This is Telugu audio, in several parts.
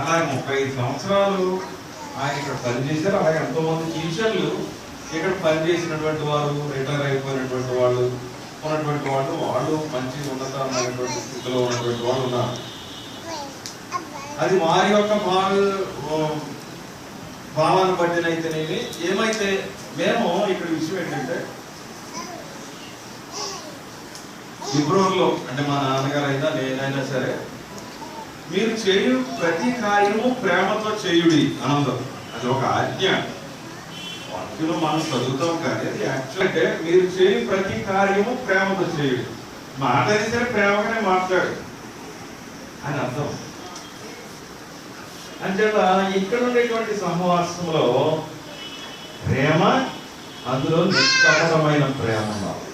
అలాగే ముప్పై ఐదు సంవత్సరాలు ఆయన ఇక్కడ పనిచేశారు. అలాగే ఎంతో మంది టీచర్లు ఇక్కడ పనిచేసినటువంటి వారు రిటైర్ అయిపోయినటువంటి వాళ్ళు ఉన్నటువంటి వాళ్ళు వాళ్ళు మంచి ఉన్నతమైనటువంటి స్థితిలో ఉన్నటువంటి వాళ్ళు ఉన్నారు. అది వారి యొక్క భావ భావాన్ని బట్టినైతేనేమి ఏమైతే మేము ఇక్కడ విషయం ఏంటంటే ఫిబ్రవరిలో అంటే మా నాన్నగారు అయినా నేనైనా సరే మీరు చేయు ప్రతి కార్యము ప్రేమతో చేయుడి ఆనందం అది ఒక ఆజ్ఞ. వాక్యంలో మనం చదువుతాం కానీ అది యాక్చువల్ అంటే మీరు చేయు ప్రతి కార్యము ప్రేమతో చేయుడి. మాట సరే ప్రేమగానే మాట్లాడు. అని అర్థం. అంచేత ఇక్కడ ఉండేటువంటి సహవాసంలో ప్రేమ అందులో నిష్కపటమైన ప్రేమ ఉండాలి.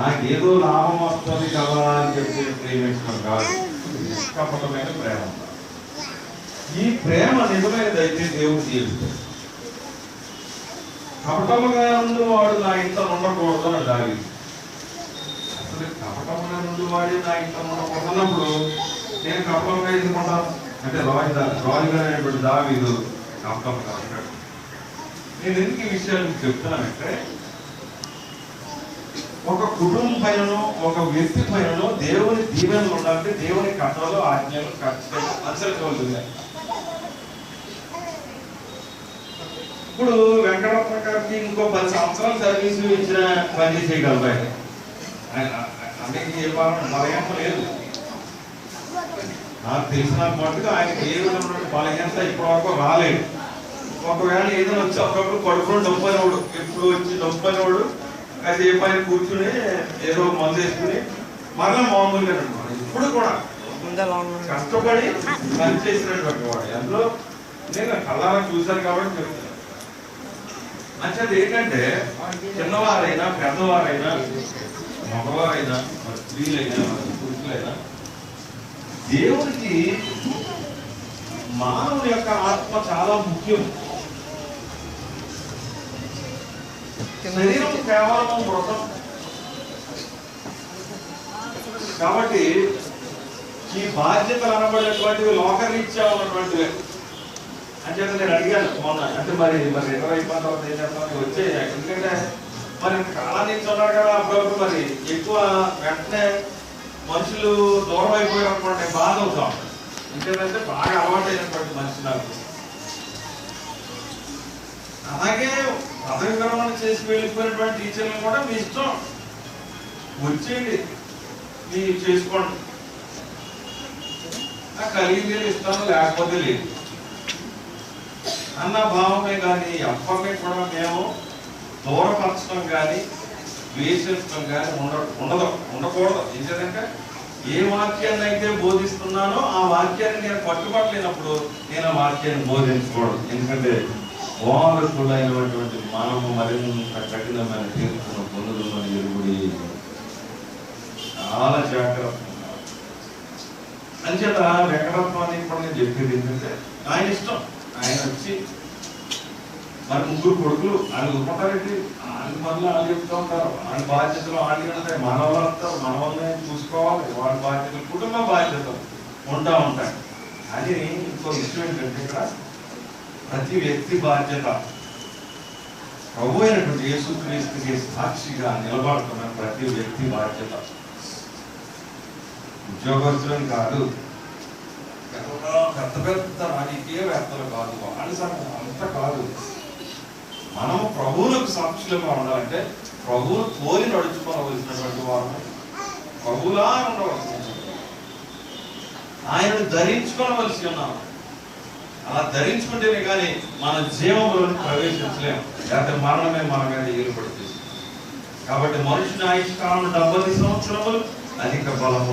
నాకేదో లాభం వస్తుంది కదా అని చెప్పి ప్రేమించడం కాదు. నిష్కపటమైన ప్రేమ. ఈ ప్రేమ నిజమైనదైతే దేవుడు తీరుస్తాడు కపటముగా నుండి వాడు నా ఇంత ఉండకూడదు అని దాగి. అసలు కపటముగా నుండి వాడి నా ఇంత ఉండకూడదన్నప్పుడు నేను కపటంగా ఎందుకుంటాను? అంటే రాజు రాజుగా అనేటువంటి దావీదు కపటం ఉంటాడు. నేను ఎందుకు ఈ విషయాలు చెప్తున్నానంటే ఒక కుటుంబం పైనను ఒక వ్యక్తి పైనను దేవుని దీవెనలు ఉండాలంటే దేవుని కథలు ఆజ్ఞలు ఖచ్చితంగా అనుసరించవలసిందే. ఇప్పుడు వెంకటరత్న గారికి ఇంకో పది సంవత్సరాలు సర్వీసు ఇచ్చిన పని చేయగలరు ఆయన. ఆయన అంటే ఏ బలహీనత లేదు. నాకు తెలిసిన మటుకు ఆయనకి ఏ విధమైన బలహీనత ఇప్పటి వరకు రాలేదు. ఒకవేళ ఏదైనా వచ్చి అప్పుడప్పుడు పడుకుని నొప్పనివాడు ఎప్పుడు వచ్చి నొప్పనివాడు కాసేపు ఆయన కూర్చుని ఏదో మందు వేసుకుని మరలా మామూలుగా అనమాట ఇప్పుడు కూడా కష్టపడి పని చేసినటువంటి వాడు. అందులో నేను కళ్ళారా చూశాను కాబట్టి చెప్తున్నాను. మంచిది ఏంటంటే చిన్నవారైనా పెద్దవారైనా మగవారైనా మరి స్త్రీలైనా పురుషులైనా దేవునికి మానవుని యొక్క ఆత్మ చాలా ముఖ్యం. శరీరం కేవలం మృతం కాబట్టి ఈ బాధ్యతలు అనబడేటువంటివి లోకరీత్యా ఉన్నటువంటివి. అంచేత నేను అడిగాను మొన్న అంటే మరి మరి ఇరవై అయిపోయిన తర్వాత ఏం చేస్తామని వచ్చే ఎందుకంటే మరి కాలం నుంచి ఉన్నారు కదా అప్పుడప్పుడు మరి. ఎక్కువ వెంటనే మనుషులు దూరం అయిపోయారు అనుకోండి బాధ అవుతాం. ఇంకేంటంటే బాగా అలవాటు అయినటువంటి మనిషి నాకు. అలాగే పదవి విరమణ చేసి వెళ్ళిపోయినటువంటి టీచర్లు కూడా మీ ఇష్టం. వచ్చేయండి. మీ చేసుకోండి. నాకు కలిగింది ఇస్తాను లేకపోతే లేదు. అన్న భావమే కానీ ఎవరిని కూడా మేము దూరపరచడం కానీ ద్వేషించడం కానీ ఉండ ఉండదు. ఉండకూడదు. ఎందుకంటే ఏ వాక్యాన్ని అయితే బోధిస్తున్నానో ఆ వాక్యాన్ని నేను పట్టుబట్టలేనప్పుడు నేను ఆ వాక్యాన్ని బోధించకూడదు. ఎందుకంటే వారసులైనటువంటి మనము మరింత కఠినమైన తీర్పును పొందుతుందని ఎరుగుడి చాలా జాగ్రత్త అంచేత వెంకటత్వాన్ని కూడా నేను చెప్పేది ఏంటంటే ఆయన ఇష్టం. ఆయన వచ్చి మరి ముగ్గురు కొడుకులు ఆయన ఉంటారండి ఆయన మళ్ళీ వాళ్ళు చెప్తూ ఉంటారు. వాళ్ళ బాధ్యతలు వాళ్ళు ఉంటాయి మన వాళ్ళు మన వాళ్ళని చూసుకోవాలి. వాళ్ళ బాధ్యతలు కుటుంబ బాధ్యతలు ఉంటా ఉంటాయి. అది ఇంకో విషయం ఏంటంటే ఇక్కడ ప్రతి వ్యక్తి బాధ్యత. ప్రభు అయినటువంటి యేసుక్రీస్తుకి సాక్షిగా నిలబడుతున్న ప్రతి వ్యక్తి బాధ్యత. ఉద్యోగస్తులను కాదు. పెద్ద పెద్ద రాజకీయవేత్తలు కాదు. వాళ్ళ సంగతి అంత కాదు. మనం ప్రభువులకు సాక్షులుగా ఉండాలంటే ప్రభువులు తోలి నడుచుకోవలసినటువంటి వారు ప్రభులా ఉండవలసిన ఆయనను ధరించుకోవలసి ఉన్నాము అలా ధరించుకుంటేనే కానీ మన జీవంలోని ప్రవేశించలేము లేకపోతే మరణమే మన మీద ఏలుపడుతుంది కాబట్టి మనుషుని ఆయుష్కాలం డెబ్బై సంవత్సరములు అధిక బలము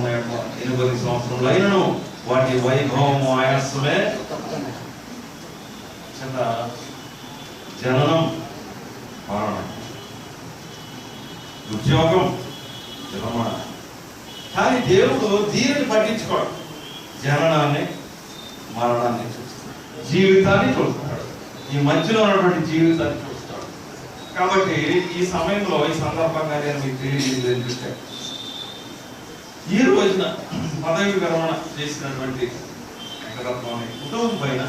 ఎనభై సంవత్సరములు అయినను వాటి వైభవము ఆయాసమే చిన్న జననం మరణం ఉద్యోగం విరమణ కానీ దేవుడు దీనిని పట్టించుకోడు. జననాన్ని మరణాన్ని జీవితాన్ని చూస్తాడు. ఈ మధ్యలో ఉన్నటువంటి జీవితాన్ని చూస్తాడు. కాబట్టి ఈ సమయంలో ఈ సందర్భంగా నేను మీకు తెలియజేది ఏంటంటే ఈ రోజున పదవి విరమణ చేసినటువంటి వెంకటరత్నం కుటుంబం పైన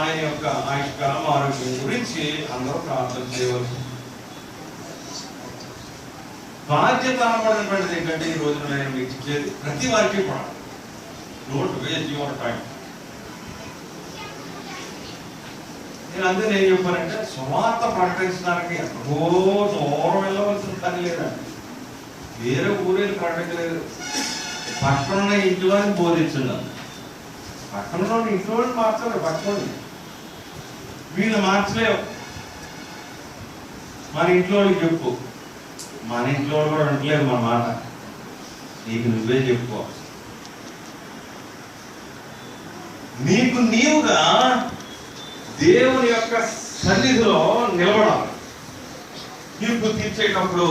ఆయన యొక్క ఆయుష్కాలం ఆరోగ్యం గురించి అందరూ ప్రార్థన చేయవచ్చు. బాధ్యత అనబడినటువంటిది ఏంటంటే ఈ రోజున నేను మీకు ఇచ్చేది ప్రతి వారికి కూడా. డోంట్ వేస్ట్ యువర్ టైం నేను అందరూ ఏం చెప్పారంటే సువార్త ప్రకటించడానికి ఎంతో దూరం వెళ్ళవలసిన పని లేదండి. వేరే ఊరేళ్ళు ప్రకటించలేదు. పక్కన ఉన్న ఇంట్లోని బోధించున్నాను పక్కన ఉన్న ఇంట్లో మార్చలేదు పక్కన వీళ్ళు మార్చలేవు. మన ఇంట్లో వాళ్ళకి చెప్పు. మన ఇంట్లో వాళ్ళు కూడా ఉండలేదు మన మాట. నీకు నువ్వే చెప్పుకో నీకు నీవుగా దేవుని యొక్క సన్నిధిలో నిలబడాలి. తీర్పు తీర్చేటప్పుడు